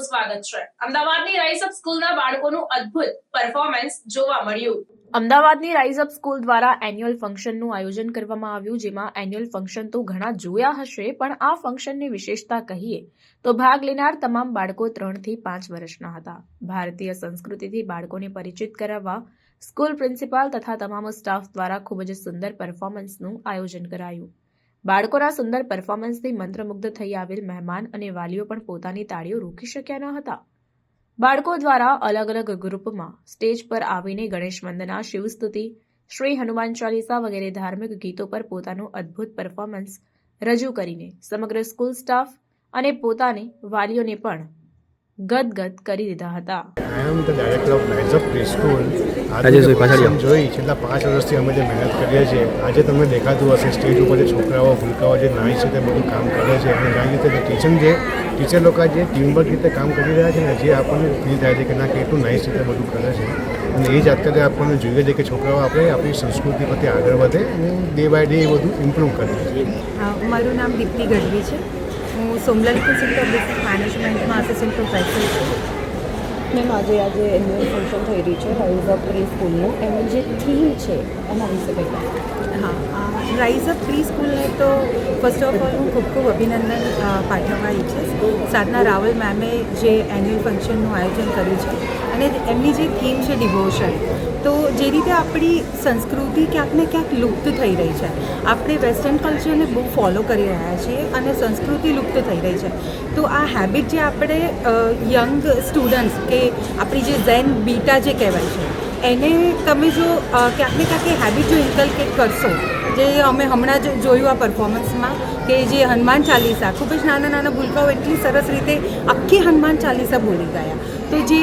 આપનું સ્વાગત છે. અમદાવાદની રાઈસ અપ સ્કૂલના બાળકોનું અદ્ભુત પરફોર્મન્સ જોવા મળ્યું. અમદાવાદની રાઈઝ અપ સ્કૂલ દ્વારા એન્યુઅલ ફંક્શનનું આયોજન કરવામાં આવ્યું, જેમાં એન્યુઅલ ફંક્શન તો ઘણા જોયા હશે, પણ આ ફંક્શનની વિશેષતા કહીએ તો ભાગ લેનાર તમામ બાળકો ત્રણથી પાંચ વર્ષના હતા. ભારતીય સંસ્કૃતિથી બાળકોને પરિચિત કરાવવા સ્કૂલ પ્રિન્સિપાલ તથા તમામ સ્ટાફ દ્વારા ખૂબ જ સુંદર પરફોર્મન્સનું આયોજન કરાયું. બાળકોના સુંદર પરફોર્મન્સથી મંત્રમુગ્ધ થઈ આવેલ મહેમાન અને વાલીઓ પણ પોતાની તાળીઓ રોકી શક્યા ન હતા. બાળકો દ્વારા અલગ અલગ ગ્રુપમાં સ્ટેજ પર આવીને ગણેશ વંદના શિવસ્તુતિ શ્રી હનુમાન ચાલીસા વગેરે ધાર્મિક ગીતો પર પોતાનું અદ્ભુત પરફોર્મન્સ રજૂ કરીને સમગ્ર સ્કૂલ સ્ટાફ અને પોતાને વાલીઓને પણ ગદગદ કરી દીધા હતા. આજે જોઈ છેલ્લા પાંચ વર્ષથી અમે જે મહેનત કરીએ છીએ આજે તમને દેખાતું હશે સ્ટેજ ઉપર જે છોકરાઓ ભૂલકાઓ જે નાઈ છે તે બધું કામ કરે છે. અને જાણી રીતે જે ટીચર જે ટીચર લોકો જે ટીમવર્ક રીતે કામ કરી રહ્યા છે ને જે આપણને ફીલ થાય છે કે ના કેટલું નાઇસ રીતે બધું કરે છે. અને એ જ અત્યારે આપણને જોઈએ છે કે છોકરાઓ આપણે આપણી સંસ્કૃતિ પ્રત્યે આગળ વધે અને ડે બાય ડે એ બધું ઇમ્પ્રૂવ કરે હા, મારું નામ દીપ્તિ ગઢવી છે. હું સોમલાલ ઇન્સ્ટિટ્યૂટ ઓફ બિઝનેસ મેનેજમેન્ટમાં આસિસ્ટન્ટ પ્રોફેસર છું મેમ આજે આજે એન્યુઅલ ફંક્શન થઈ રહ્યું છે રાઇઝ ઓફ પ્રી સ્કૂલનું એમની જે થીમ છે એના વિશે કંઈ હા રાઇઝ અપ પ્રી સ્કૂલને તો ફર્સ્ટ ઓફ ઓલ હું ખૂબ ખૂબ અભિનંદન પાઠવવા ઈચ્છીશ. સાધના રાવલ મેમે જે એન્યુઅલ ફંક્શનનું આયોજન કર્યું છે અને એમની જે થીમ છે ડિવોશન તો જે રીતે આપણી સંસ્કૃતિ ક્યાંક ને ક્યાંક લુપ્ત થઈ રહી છે. આપણે વેસ્ટર્ન કલ્ચરને બહુ ફોલો કરી રહ્યા છીએ અને સંસ્કૃતિ લુપ્ત થઈ રહી છે. તો આ હેબિટ જે આપણે યંગ સ્ટુડન્ટ્સ કે આપણી જે ઝેન બીટા જે કહેવાય છે એને તમે જો ક્યાંક ને ક્યાંક હેબિટ જો ઇન્કલ્કેટ કરશો, જે અમે હમણાં જ જોયું આ પરફોર્મન્સમાં કે જે હનુમાન ચાલીસા, ખૂબ જ નાના નાના ભૂલકાઓ એટલી સરસ રીતે આખી હનુમાન ચાલીસા બોલી ગયા. તો જે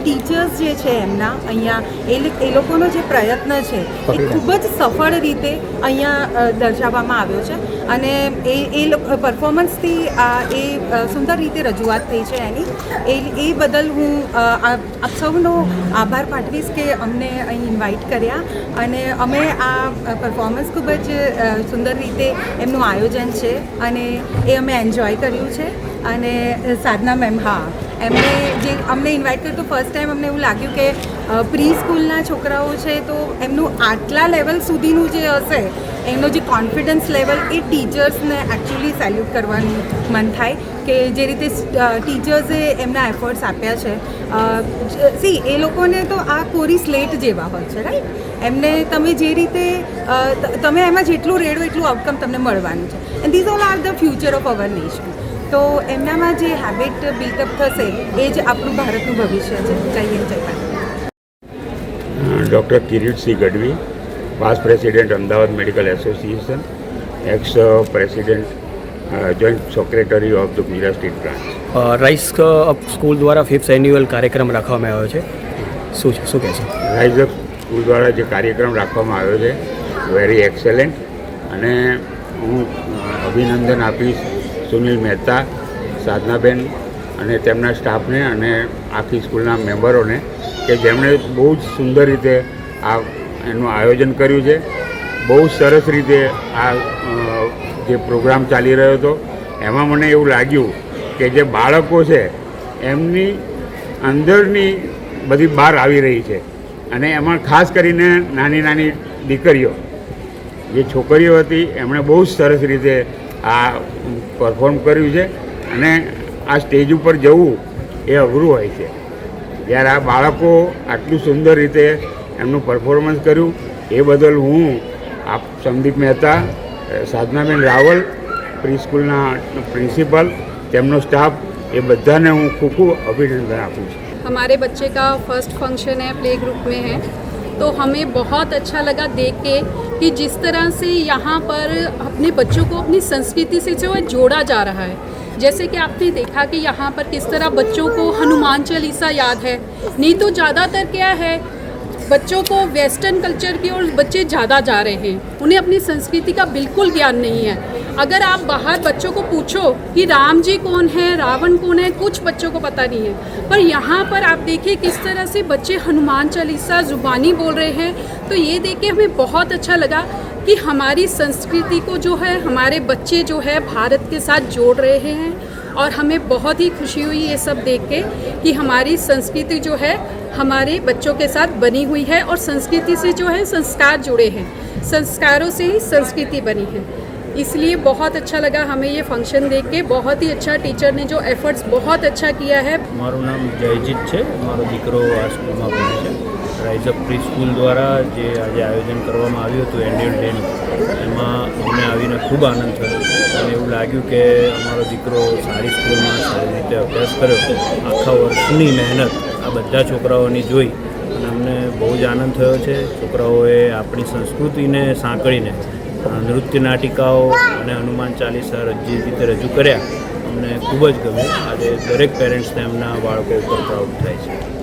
ટીચર્સ જે છે એમના અહીંયા એ એ લોકોનો જે પ્રયત્ન છે એ ખૂબ જ સફળ રીતે અહીંયા દર્શાવવામાં આવ્યો છે. અને એ એ પરફોર્મન્સથી આ એ સુંદર રીતે રજૂઆત થઈ છે એની. એ એ બદલ હું આપ સૌનો આભાર પાઠવીશ કે અમને અહીં ઇન્વાઇટ કર્યા. અને અમે આ પરફોર્મન્સ ખૂબ જ સુંદર રીતે એમનું આયોજન છે. અને એ અમે એન્જોય કર્યું છે. અને સાધના મેમ હા. એમને જે અમને ઇન્વાઇટ કર્યું તો ફર્સ્ટ ટાઈમ અમને એવું લાગ્યું કે પ્રી સ્કૂલના છોકરાઓ છે તો એમનું આટલા લેવલ સુધીનું જે હશે, એમનો જે કોન્ફિડન્સ લેવલ એ ટીચર્સને એકચ્યુઅલી સેલ્યુટ કરવાનું મન થાય કે જે રીતે ટીચર્સે એમના એફર્ટ્સ આપ્યા છે. સી એ લોકોને તો આ કોરી સ્લેટ જેવા હોય છે રાઈટ એમને તમે જે રીતે તમે એમાં જેટલું રેડો એટલું આઉટકમ તમને મળવાનું છે. And these all are the future of our nation તો એમનામાં જે હેબિટ બિલ્ટઅપ થશે એ જ આપણું ભારતનું ભવિષ્ય છે. Jai Hind Jai doctor Kiritsinh Gadhvi past president Ahmedabad medical association ex president joint secretary of the Gujarat state branch rise up school દ્વારા ફિફ્થ એન્યુઅલ કાર્યક્રમ રાખવામાં આવ્યો છે. શું છે શું કહે છે? રાઇઝ અપ સ્કૂલ દ્વારા જે કાર્યક્રમ રાખવામાં આવ્યો છે વેરી એક્સેલન્ટ અને હું અભિનંદન આપીશ સુનિલ મહેતા, સાધનાબેન અને તેમના સ્ટાફને અને આખી સ્કૂલના મેમ્બરોને કે જેમણે બહુ જ સુંદર રીતે આ એનું આયોજન કર્યું છે. બહુ સરસ રીતે આ જે પ્રોગ્રામ ચાલી રહ્યો હતો. એમાં મને એવું લાગ્યું કે જે બાળકો છે, એમની અંદરની બધી બહાર આવી રહી છે. અને એમાં ખાસ કરીને નાની નાની દીકરીઓ. જે છોકરીઓ હતી, એમણે બહુ જ સરસ રીતે આ પરફોર્મ કર્યું છે અને આ સ્ટેજ ઉપર જવું એ અઘરું હોય છે જ્યારે આ બાળકો આટલું સુંદર રીતે એમનું પરફોર્મન્સ કર્યું એ બદલ હું આપ સંદીપ મહેતા અ, સાધનાબેન રાવલ પ્રી સ્કૂલના પ્રિન્સિપલ તેમનો સ્ટાફ એ બધાને હું ખૂબ ખૂબ અભિનંદન આપું છું हमारे बच्चे का फर्स्ट फंक्शन है प्ले ग्रुप में है तो हमें बहुत अच्छा लगा देख के कि जिस तरह से यहाँ पर अपने बच्चों को अपनी संस्कृति से जो है जोड़ा जा रहा है। जैसे कि आपने देखा कि यहाँ पर किस तरह बच्चों को हनुमान चालीसा याद है। नहीं तो ज़्यादातर क्या है, बच्चों को वेस्टर्न कल्चर की ओर बच्चे ज़्यादा जा रहे हैं। उन्हें अपनी संस्कृति का बिल्कुल ज्ञान नहीं है। अगर आप बाहर बच्चों को पूछो कि राम जी कौन है, रावण कौन है, कुछ बच्चों को पता नहीं है। पर यहाँ पर आप देखिए किस तरह से बच्चे हनुमान चालीसा, जुबानी बोल रहे हैं। तो ये देख के हमें बहुत अच्छा लगा कि हमारी संस्कृति को जो है, हमारे बच्चे जो है भारत के साथ जोड़ रहे हैं। और हमें बहुत ही खुशी हुई ये सब देख के कि हमारी संस्कृति जो है, हमारे बच्चों के साथ बनी हुई है और संस्कृति से जो है संस्कार जुड़े हैं। संस्कारों से ही संस्कृति बनी है। इसलिए बहुत अच्छा लगा हमें ये फंक्शन देख के बहुत ही अच्छा टीचर ने जो एफर्ट्स बहुत अच्छा किया है મારું નામ જયજીત છે મારો દીકરો આ સ્કૂલમાં ભણે છે રાઇઝ અપ પ્રી સ્કૂલ દ્વારા જે આજે આયોજન કરવામાં આવ્યું હતું એન્યુઅલ ડેનું એમાં અમને આવીને ખૂબ આનંદ થયો અને એવું લાગ્યું કે અમારો દીકરો સારી સ્કૂલમાં સારી રીતે અભ્યાસ કર્યો આખા વર્ષની મહેનત આ બધા છોકરાઓની જોઈ અને અમને બહુ જ આનંદ થયો છે છોકરાઓએ આપણી સંસ્કૃતિને સાંકળીને અ, નૃત્ય નાટિકાઓ અને હનુમાન ચાલીસા જે રીતે રજૂ કર્યા. અમને ખૂબ જ ગમ્યું. આજે દરેક પેરેન્ટ્સને એમના બાળકો ઉપર પ્રાઉડ થાય છે.